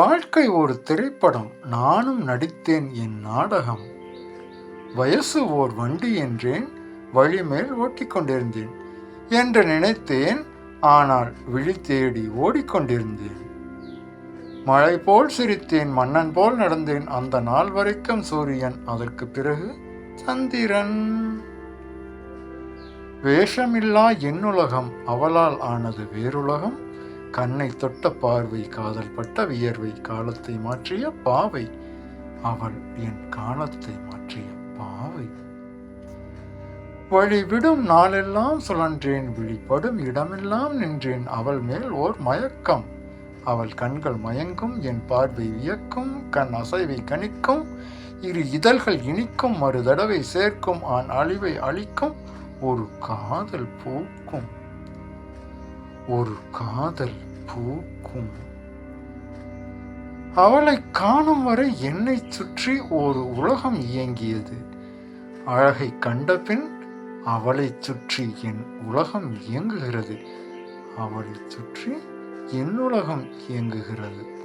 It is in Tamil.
வாழ்க்கை ஒரு திரைப்படம். நானும் நடித்தேன் என் நாடகம். வயசு ஓர் வண்டி என்றேன் வழிமேல் ஓட்டிக் கொண்டிருந்தேன் என்று நினைத்தேன் ஆனால் விழி தேடி ஓடிக்கொண்டிருந்தேன் மழை போல் சிரித்தேன் மன்னன் போல் நடந்தேன். அந்த நாள் வரைக்கும் சூரியன் அதற்கு பிறகு சந்திரன். வேஷமில்லா என்னுலகம் அவளால் ஆனது வேறுலகம். கண்ணை தொட்ட பார்வை காதல் பட்ட வியர்வை காலத்தை மாற்றிய பாவை. அவள் என் காலத்தை மாற்றிய பாவை. வழிவிடும் நாளெல்லாம் சுழன்றேன் விழிப்படும் இடமெல்லாம் நின்றேன் அவள் மேல் ஓர் மயக்கம். அவள் கண்கள் மயங்கும் என் பார்வை வியக்கும் கண் அசைவை கணிக்கும் இரு இதழ்கள் இனிக்கும் மறு தடவை சேர்க்கும் ஆண் அழிவை அழிக்கும் ஒரு காதல் பூக்கும். ஒரு காதல் பூக்கும். அவளை காணும் வரை என்னை சுற்றி ஒரு உலகம் இயங்கியது. அழகை கண்டபின் அவளைச் சுற்றி என் உலகம் இயங்குகிறது. அவளைச் சுற்றி என் உலகம் இயங்குகிறது.